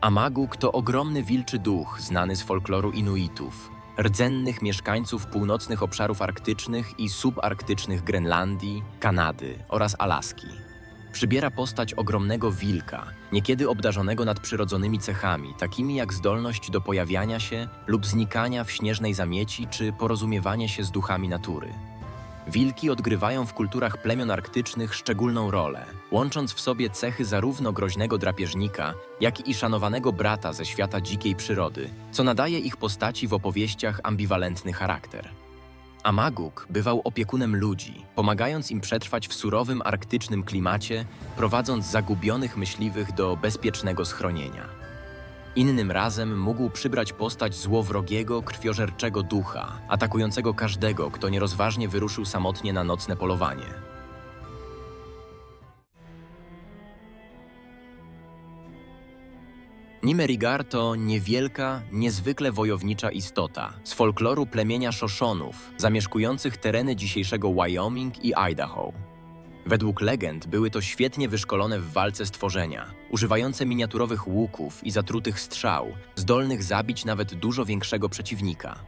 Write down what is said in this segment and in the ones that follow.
Amaguk to ogromny wilczy duch znany z folkloru Inuitów, rdzennych mieszkańców północnych obszarów arktycznych i subarktycznych Grenlandii, Kanady oraz Alaski. Przybiera postać ogromnego wilka, niekiedy obdarzonego nadprzyrodzonymi cechami, takimi jak zdolność do pojawiania się lub znikania w śnieżnej zamieci czy porozumiewanie się z duchami natury. Wilki odgrywają w kulturach plemion arktycznych szczególną rolę, łącząc w sobie cechy zarówno groźnego drapieżnika, jak i szanowanego brata ze świata dzikiej przyrody, co nadaje ich postaci w opowieściach ambiwalentny charakter. Amaguk bywał opiekunem ludzi, pomagając im przetrwać w surowym arktycznym klimacie, prowadząc zagubionych myśliwych do bezpiecznego schronienia. Innym razem mógł przybrać postać złowrogiego, krwiożerczego ducha, atakującego każdego, kto nierozważnie wyruszył samotnie na nocne polowanie. Nimerigar to niewielka, niezwykle wojownicza istota z folkloru plemienia Shoshonów, zamieszkujących tereny dzisiejszego Wyoming i Idaho. Według legend były to świetnie wyszkolone w walce stworzenia, używające miniaturowych łuków i zatrutych strzał, zdolnych zabić nawet dużo większego przeciwnika.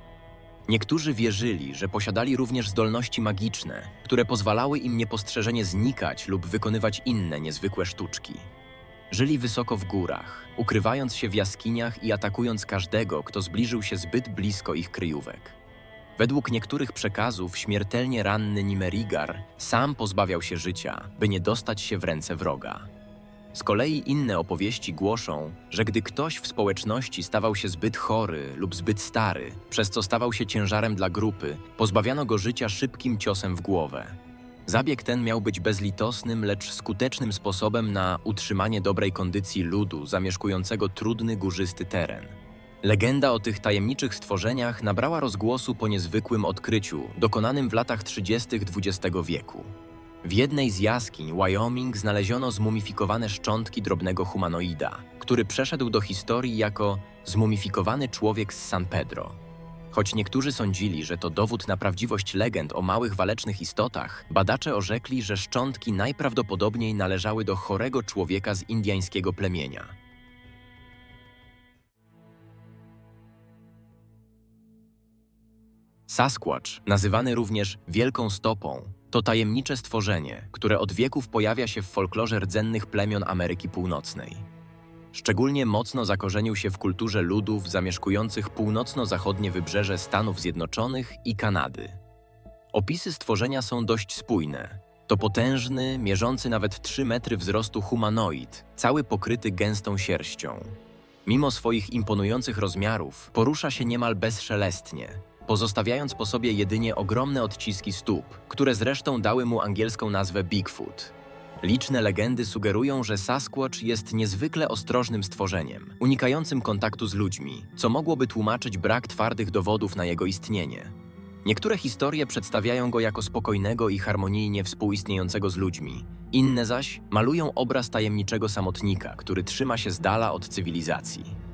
Niektórzy wierzyli, że posiadali również zdolności magiczne, które pozwalały im niepostrzeżenie znikać lub wykonywać inne niezwykłe sztuczki. Żyli wysoko w górach, ukrywając się w jaskiniach i atakując każdego, kto zbliżył się zbyt blisko ich kryjówek. Według niektórych przekazów śmiertelnie ranny Nimerigar sam pozbawiał się życia, by nie dostać się w ręce wroga. Z kolei inne opowieści głoszą, że gdy ktoś w społeczności stawał się zbyt chory lub zbyt stary, przez co stawał się ciężarem dla grupy, pozbawiano go życia szybkim ciosem w głowę. Zabieg ten miał być bezlitosnym, lecz skutecznym sposobem na utrzymanie dobrej kondycji ludu zamieszkującego trudny górzysty teren. Legenda o tych tajemniczych stworzeniach nabrała rozgłosu po niezwykłym odkryciu dokonanym w latach 30. XX wieku. W jednej z jaskiń Wyoming znaleziono zmumifikowane szczątki drobnego humanoida, który przeszedł do historii jako zmumifikowany człowiek z San Pedro. Choć niektórzy sądzili, że to dowód na prawdziwość legend o małych walecznych istotach, badacze orzekli, że szczątki najprawdopodobniej należały do chorego człowieka z indyjskiego plemienia. Sasquatch, nazywany również Wielką Stopą, to tajemnicze stworzenie, które od wieków pojawia się w folklorze rdzennych plemion Ameryki Północnej. Szczególnie mocno zakorzenił się w kulturze ludów zamieszkujących północno-zachodnie wybrzeże Stanów Zjednoczonych i Kanady. Opisy stworzenia są dość spójne. To potężny, mierzący nawet 3 metry wzrostu humanoid, cały pokryty gęstą sierścią. Mimo swoich imponujących rozmiarów, porusza się niemal bezszelestnie, pozostawiając po sobie jedynie ogromne odciski stóp, które zresztą dały mu angielską nazwę Bigfoot. Liczne legendy sugerują, że Sasquatch jest niezwykle ostrożnym stworzeniem, unikającym kontaktu z ludźmi, co mogłoby tłumaczyć brak twardych dowodów na jego istnienie. Niektóre historie przedstawiają go jako spokojnego i harmonijnie współistniejącego z ludźmi, inne zaś malują obraz tajemniczego samotnika, który trzyma się z dala od cywilizacji.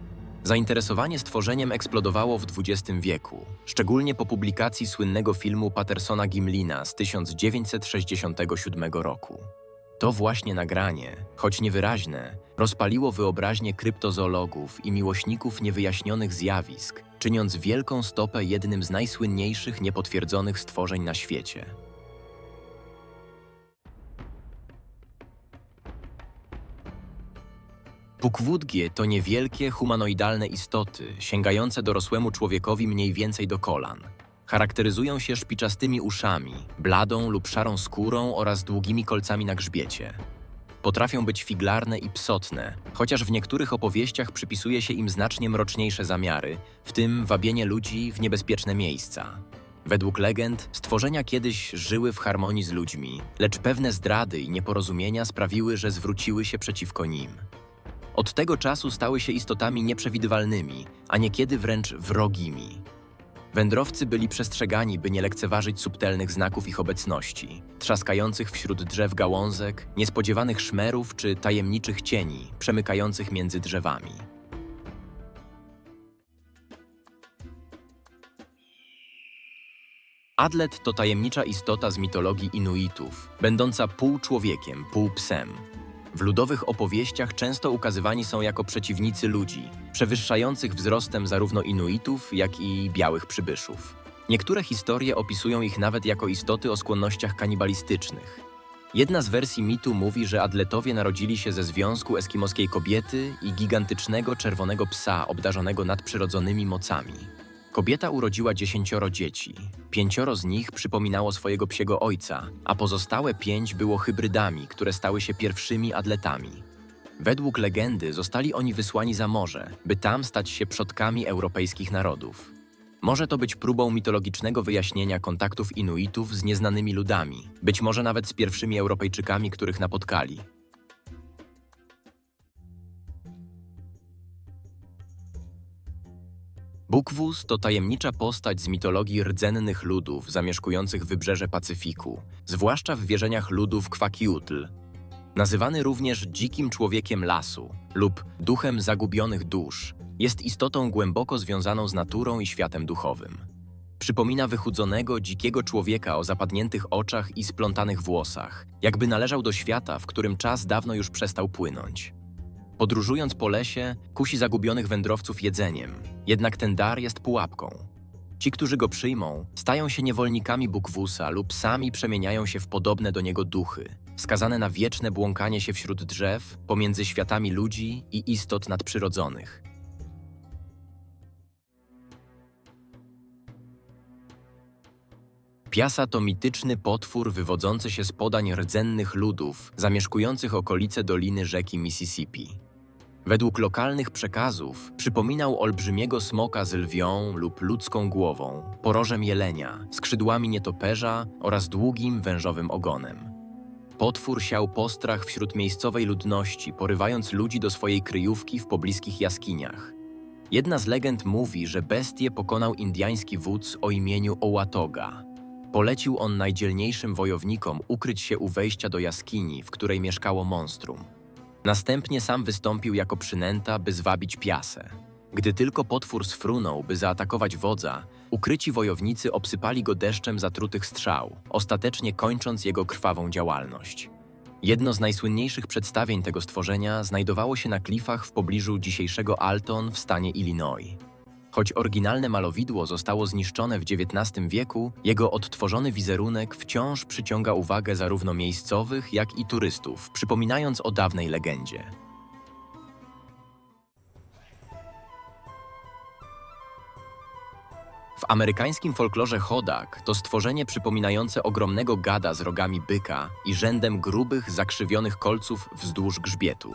Zainteresowanie stworzeniem eksplodowało w XX wieku, szczególnie po publikacji słynnego filmu Pattersona Gimlina z 1967 roku. To właśnie nagranie, choć niewyraźne, rozpaliło wyobraźnię kryptozoologów i miłośników niewyjaśnionych zjawisk, czyniąc wielką stopę jednym z najsłynniejszych niepotwierdzonych stworzeń na świecie. Pukwudgie to niewielkie, humanoidalne istoty, sięgające dorosłemu człowiekowi mniej więcej do kolan. Charakteryzują się szpiczastymi uszami, bladą lub szarą skórą oraz długimi kolcami na grzbiecie. Potrafią być figlarne i psotne, chociaż w niektórych opowieściach przypisuje się im znacznie mroczniejsze zamiary, w tym wabienie ludzi w niebezpieczne miejsca. Według legend, stworzenia kiedyś żyły w harmonii z ludźmi, lecz pewne zdrady i nieporozumienia sprawiły, że zwróciły się przeciwko nim. Od tego czasu stały się istotami nieprzewidywalnymi, a niekiedy wręcz wrogimi. Wędrowcy byli przestrzegani, by nie lekceważyć subtelnych znaków ich obecności, trzaskających wśród drzew gałązek, niespodziewanych szmerów czy tajemniczych cieni przemykających między drzewami. Adlet to tajemnicza istota z mitologii Inuitów, będąca pół człowiekiem, pół psem. W ludowych opowieściach często ukazywani są jako przeciwnicy ludzi, przewyższających wzrostem zarówno Inuitów, jak i białych przybyszów. Niektóre historie opisują ich nawet jako istoty o skłonnościach kanibalistycznych. Jedna z wersji mitu mówi, że Adletowie narodzili się ze związku eskimoskiej kobiety i gigantycznego czerwonego psa obdarzonego nadprzyrodzonymi mocami. Kobieta urodziła dziesięcioro dzieci. Pięcioro z nich przypominało swojego psiego ojca, a pozostałe pięć było hybrydami, które stały się pierwszymi Adletami. Według legendy zostali oni wysłani za morze, by tam stać się przodkami europejskich narodów. Może to być próbą mitologicznego wyjaśnienia kontaktów Inuitów z nieznanymi ludami, być może nawet z pierwszymi Europejczykami, których napotkali. Bukwus to tajemnicza postać z mitologii rdzennych ludów zamieszkujących wybrzeże Pacyfiku, zwłaszcza w wierzeniach ludów Kwakiutl. Nazywany również dzikim człowiekiem lasu lub duchem zagubionych dusz, jest istotą głęboko związaną z naturą i światem duchowym. Przypomina wychudzonego, dzikiego człowieka o zapadniętych oczach i splątanych włosach, jakby należał do świata, w którym czas dawno już przestał płynąć. Podróżując po lesie, kusi zagubionych wędrowców jedzeniem, jednak ten dar jest pułapką. Ci, którzy go przyjmą, stają się niewolnikami Bukwusa lub sami przemieniają się w podobne do niego duchy, skazane na wieczne błąkanie się wśród drzew, pomiędzy światami ludzi i istot nadprzyrodzonych. Piasa to mityczny potwór wywodzący się z podań rdzennych ludów zamieszkujących okolice doliny rzeki Mississippi. Według lokalnych przekazów przypominał olbrzymiego smoka z lwią lub ludzką głową, porożem jelenia, skrzydłami nietoperza oraz długim, wężowym ogonem. Potwór siał postrach wśród miejscowej ludności, porywając ludzi do swojej kryjówki w pobliskich jaskiniach. Jedna z legend mówi, że bestię pokonał indyjski wódz o imieniu Ołatoga. Polecił on najdzielniejszym wojownikom ukryć się u wejścia do jaskini, w której mieszkało monstrum. Następnie sam wystąpił jako przynęta, by zwabić piasę. Gdy tylko potwór sfrunął, by zaatakować wodza, ukryci wojownicy obsypali go deszczem zatrutych strzał, ostatecznie kończąc jego krwawą działalność. Jedno z najsłynniejszych przedstawień tego stworzenia znajdowało się na klifach w pobliżu dzisiejszego Alton w stanie Illinois. Choć oryginalne malowidło zostało zniszczone w XIX wieku, jego odtworzony wizerunek wciąż przyciąga uwagę zarówno miejscowych, jak i turystów, przypominając o dawnej legendzie. W amerykańskim folklorze chodak to stworzenie przypominające ogromnego gada z rogami byka i rzędem grubych, zakrzywionych kolców wzdłuż grzbietu.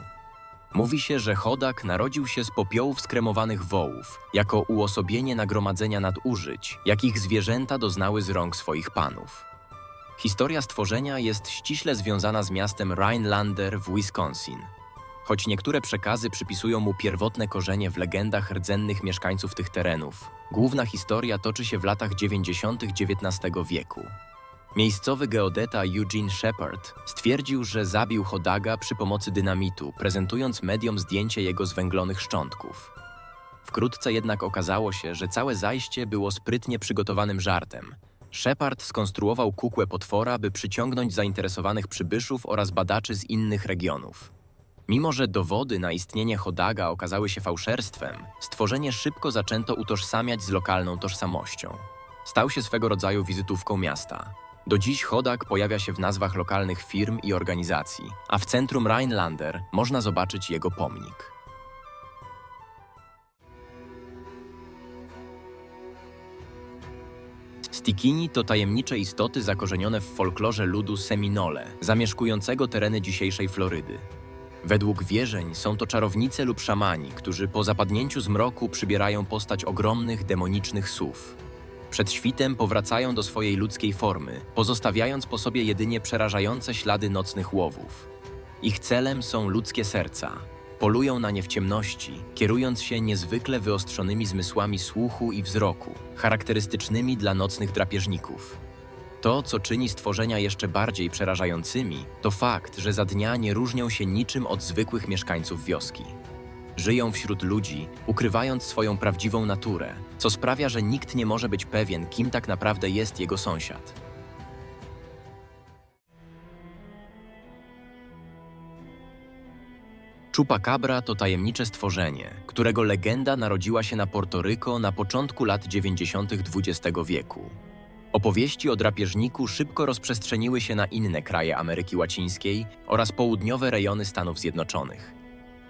Mówi się, że chodak narodził się z popiołów skremowanych wołów, jako uosobienie nagromadzenia nadużyć, jakich zwierzęta doznały z rąk swoich panów. Historia stworzenia jest ściśle związana z miastem Rhinelander w Wisconsin. Choć niektóre przekazy przypisują mu pierwotne korzenie w legendach rdzennych mieszkańców tych terenów, główna historia toczy się w latach 90. XIX wieku. Miejscowy geodeta Eugene Shepard stwierdził, że zabił Hodaga przy pomocy dynamitu, prezentując mediom zdjęcie jego zwęglonych szczątków. Wkrótce jednak okazało się, że całe zajście było sprytnie przygotowanym żartem. Shepard skonstruował kukłę potwora, by przyciągnąć zainteresowanych przybyszów oraz badaczy z innych regionów. Mimo, że dowody na istnienie Hodaga okazały się fałszerstwem, stworzenie szybko zaczęto utożsamiać z lokalną tożsamością. Stał się swego rodzaju wizytówką miasta. Do dziś Hodak pojawia się w nazwach lokalnych firm i organizacji, a w centrum Rhinelander można zobaczyć jego pomnik. Stikini to tajemnicze istoty zakorzenione w folklorze ludu Seminole, zamieszkującego tereny dzisiejszej Florydy. Według wierzeń są to czarownice lub szamani, którzy po zapadnięciu zmroku przybierają postać ogromnych demonicznych sów. Przed świtem powracają do swojej ludzkiej formy, pozostawiając po sobie jedynie przerażające ślady nocnych łowów. Ich celem są ludzkie serca. Polują na nie w ciemności, kierując się niezwykle wyostrzonymi zmysłami słuchu i wzroku, charakterystycznymi dla nocnych drapieżników. To, co czyni stworzenia jeszcze bardziej przerażającymi, to fakt, że za dnia nie różnią się niczym od zwykłych mieszkańców wioski. Żyją wśród ludzi, ukrywając swoją prawdziwą naturę, co sprawia, że nikt nie może być pewien, kim tak naprawdę jest jego sąsiad. Chupacabra to tajemnicze stworzenie, którego legenda narodziła się na Portoryko na początku lat 90. XX wieku. Opowieści o drapieżniku szybko rozprzestrzeniły się na inne kraje Ameryki Łacińskiej oraz południowe rejony Stanów Zjednoczonych.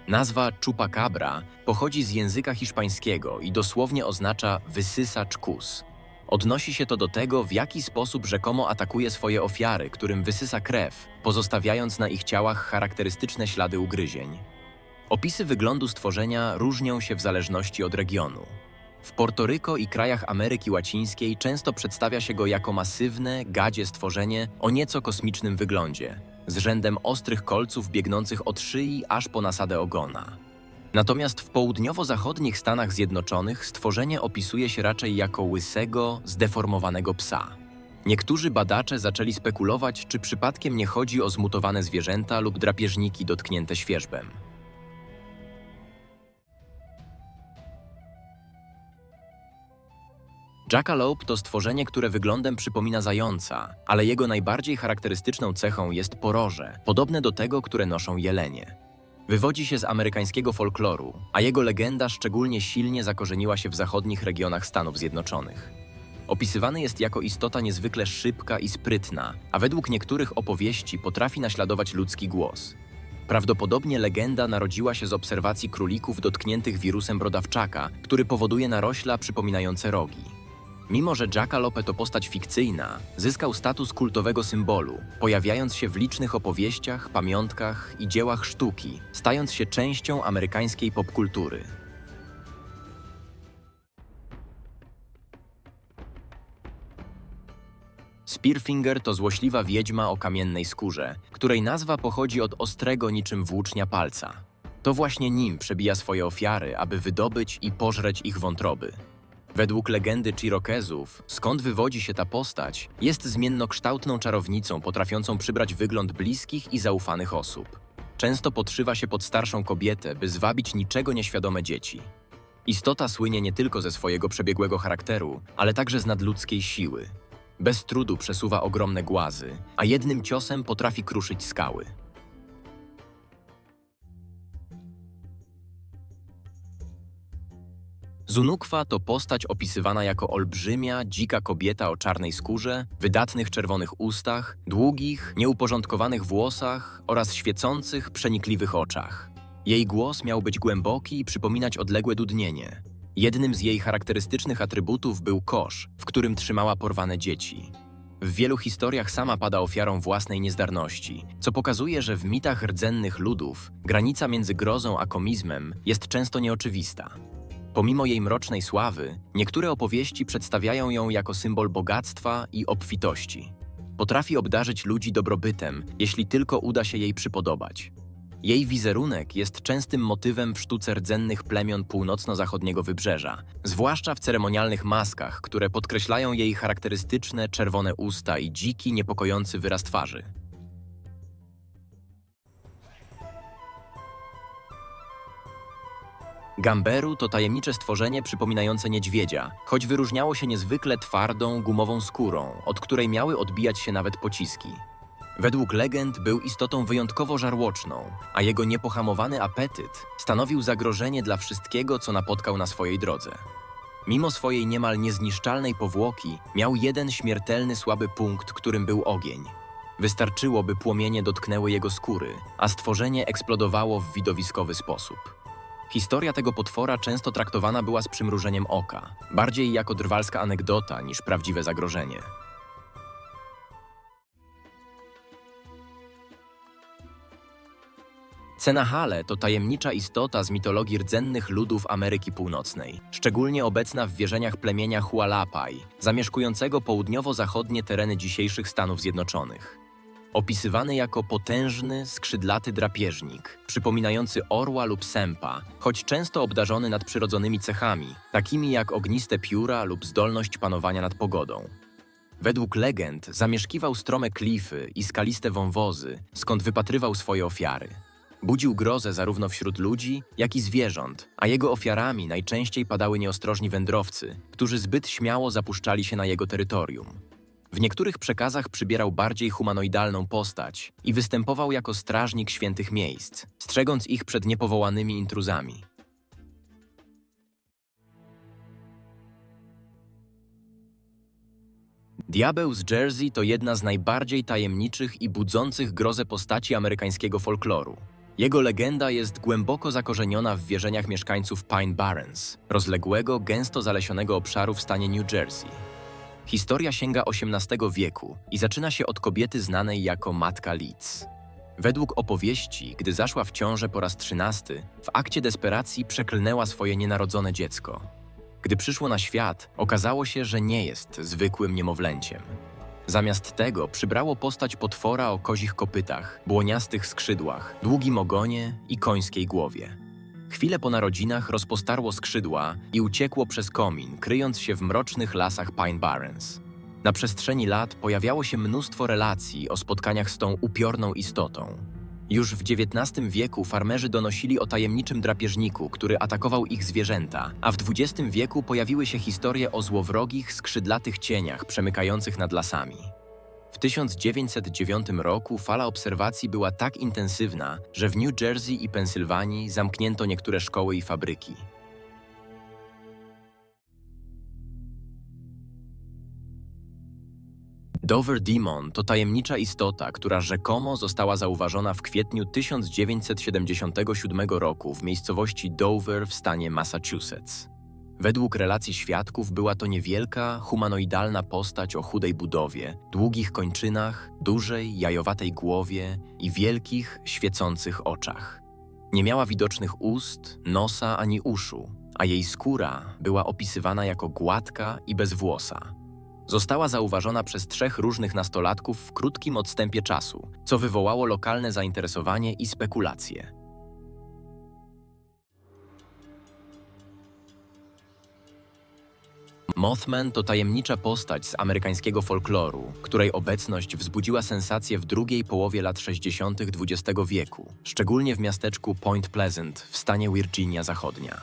Nazwa Chupacabra pochodzi z języka hiszpańskiego i dosłownie oznacza wysysacz kus. Odnosi się to do tego, w jaki sposób rzekomo atakuje swoje ofiary, którym wysysa krew, pozostawiając na ich ciałach charakterystyczne ślady ugryzień. Opisy wyglądu stworzenia różnią się w zależności od regionu. W Portoryko i krajach Ameryki Łacińskiej często przedstawia się go jako masywne, gadzie stworzenie o nieco kosmicznym wyglądzie, z rzędem ostrych kolców biegnących od szyi aż po nasadę ogona. Natomiast w południowo-zachodnich Stanach Zjednoczonych stworzenie opisuje się raczej jako łysego, zdeformowanego psa. Niektórzy badacze zaczęli spekulować, czy przypadkiem nie chodzi o zmutowane zwierzęta lub drapieżniki dotknięte świerzbem. Jackalope to stworzenie, które wyglądem przypomina zająca, ale jego najbardziej charakterystyczną cechą jest poroże, podobne do tego, które noszą jelenie. Wywodzi się z amerykańskiego folkloru, a jego legenda szczególnie silnie zakorzeniła się w zachodnich regionach Stanów Zjednoczonych. Opisywany jest jako istota niezwykle szybka i sprytna, a według niektórych opowieści potrafi naśladować ludzki głos. Prawdopodobnie legenda narodziła się z obserwacji królików dotkniętych wirusem brodawczaka, który powoduje narośla przypominające rogi. Mimo, że Jackalope to postać fikcyjna, zyskał status kultowego symbolu, pojawiając się w licznych opowieściach, pamiątkach i dziełach sztuki, stając się częścią amerykańskiej popkultury. Spearfinger to złośliwa wiedźma o kamiennej skórze, której nazwa pochodzi od ostrego niczym włócznia palca. To właśnie nim przebija swoje ofiary, aby wydobyć i pożreć ich wątroby. Według legendy Chirokezów, skąd wywodzi się ta postać, jest zmiennokształtną czarownicą potrafiącą przybrać wygląd bliskich i zaufanych osób. Często podszywa się pod starszą kobietę, by zwabić niczego nieświadome dzieci. Istota słynie nie tylko ze swojego przebiegłego charakteru, ale także z nadludzkiej siły. Bez trudu przesuwa ogromne głazy, a jednym ciosem potrafi kruszyć skały. Zunukwa to postać opisywana jako olbrzymia, dzika kobieta o czarnej skórze, wydatnych czerwonych ustach, długich, nieuporządkowanych włosach oraz świecących, przenikliwych oczach. Jej głos miał być głęboki i przypominać odległe dudnienie. Jednym z jej charakterystycznych atrybutów był kosz, w którym trzymała porwane dzieci. W wielu historiach sama pada ofiarą własnej niezdarności, co pokazuje, że w mitach rdzennych ludów granica między grozą a komizmem jest często nieoczywista. Pomimo jej mrocznej sławy, niektóre opowieści przedstawiają ją jako symbol bogactwa i obfitości. Potrafi obdarzyć ludzi dobrobytem, jeśli tylko uda się jej przypodobać. Jej wizerunek jest częstym motywem w sztuce rdzennych plemion północno-zachodniego wybrzeża, zwłaszcza w ceremonialnych maskach, które podkreślają jej charakterystyczne czerwone usta i dziki, niepokojący wyraz twarzy. Gamberu to tajemnicze stworzenie przypominające niedźwiedzia, choć wyróżniało się niezwykle twardą, gumową skórą, od której miały odbijać się nawet pociski. Według legend był istotą wyjątkowo żarłoczną, a jego niepohamowany apetyt stanowił zagrożenie dla wszystkiego, co napotkał na swojej drodze. Mimo swojej niemal niezniszczalnej powłoki, miał jeden śmiertelny słaby punkt, którym był ogień. Wystarczyło, by płomienie dotknęły jego skóry, a stworzenie eksplodowało w widowiskowy sposób. Historia tego potwora często traktowana była z przymrużeniem oka, bardziej jako drwalska anegdota niż prawdziwe zagrożenie. Cenahale to tajemnicza istota z mitologii rdzennych ludów Ameryki Północnej, szczególnie obecna w wierzeniach plemienia Hualapaj, zamieszkującego południowo-zachodnie tereny dzisiejszych Stanów Zjednoczonych. Opisywany jako potężny, skrzydlaty drapieżnik, przypominający orła lub sępa, choć często obdarzony nadprzyrodzonymi cechami, takimi jak ogniste pióra lub zdolność panowania nad pogodą. Według legend zamieszkiwał strome klify i skaliste wąwozy, skąd wypatrywał swoje ofiary. Budził grozę zarówno wśród ludzi, jak i zwierząt, a jego ofiarami najczęściej padały nieostrożni wędrowcy, którzy zbyt śmiało zapuszczali się na jego terytorium. W niektórych przekazach przybierał bardziej humanoidalną postać i występował jako strażnik świętych miejsc, strzegąc ich przed niepowołanymi intruzami. Diabeł z Jersey to jedna z najbardziej tajemniczych i budzących grozę postaci amerykańskiego folkloru. Jego legenda jest głęboko zakorzeniona w wierzeniach mieszkańców Pine Barrens, rozległego, gęsto zalesionego obszaru w stanie New Jersey. Historia sięga XVIII wieku i zaczyna się od kobiety znanej jako Matka Leeds. Według opowieści, gdy zaszła w ciążę po raz trzynasty, w akcie desperacji przeklnęła swoje nienarodzone dziecko. Gdy przyszło na świat, okazało się, że nie jest zwykłym niemowlęciem. Zamiast tego przybrało postać potwora o kozich kopytach, błoniastych skrzydłach, długim ogonie i końskiej głowie. Chwilę po narodzinach rozpostarło skrzydła i uciekło przez komin, kryjąc się w mrocznych lasach Pine Barrens. Na przestrzeni lat pojawiało się mnóstwo relacji o spotkaniach z tą upiorną istotą. Już w XIX wieku farmerzy donosili o tajemniczym drapieżniku, który atakował ich zwierzęta, a w XX wieku pojawiły się historie o złowrogich, skrzydlatych cieniach przemykających nad lasami. W 1909 roku fala obserwacji była tak intensywna, że w New Jersey i Pensylwanii zamknięto niektóre szkoły i fabryki. Dover Demon to tajemnicza istota, która rzekomo została zauważona w kwietniu 1977 roku w miejscowości Dover w stanie Massachusetts. Według relacji świadków była to niewielka, humanoidalna postać o chudej budowie, długich kończynach, dużej, jajowatej głowie i wielkich, świecących oczach. Nie miała widocznych ust, nosa ani uszu, a jej skóra była opisywana jako gładka i bezwłosa. Została zauważona przez trzech różnych nastolatków w krótkim odstępie czasu, co wywołało lokalne zainteresowanie i spekulacje. Mothman to tajemnicza postać z amerykańskiego folkloru, której obecność wzbudziła sensację w drugiej połowie lat 60. XX wieku, szczególnie w miasteczku Point Pleasant w stanie Virginia Zachodnia.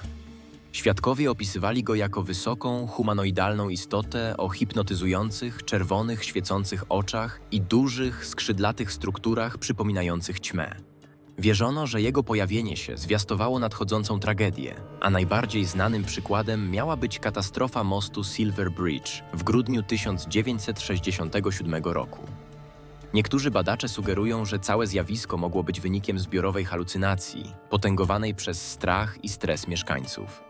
Świadkowie opisywali go jako wysoką, humanoidalną istotę o hipnotyzujących, czerwonych, świecących oczach i dużych, skrzydlatych strukturach przypominających ćmę. Wierzono, że jego pojawienie się zwiastowało nadchodzącą tragedię, a najbardziej znanym przykładem miała być katastrofa mostu Silver Bridge w grudniu 1967 roku. Niektórzy badacze sugerują, że całe zjawisko mogło być wynikiem zbiorowej halucynacji, potęgowanej przez strach i stres mieszkańców.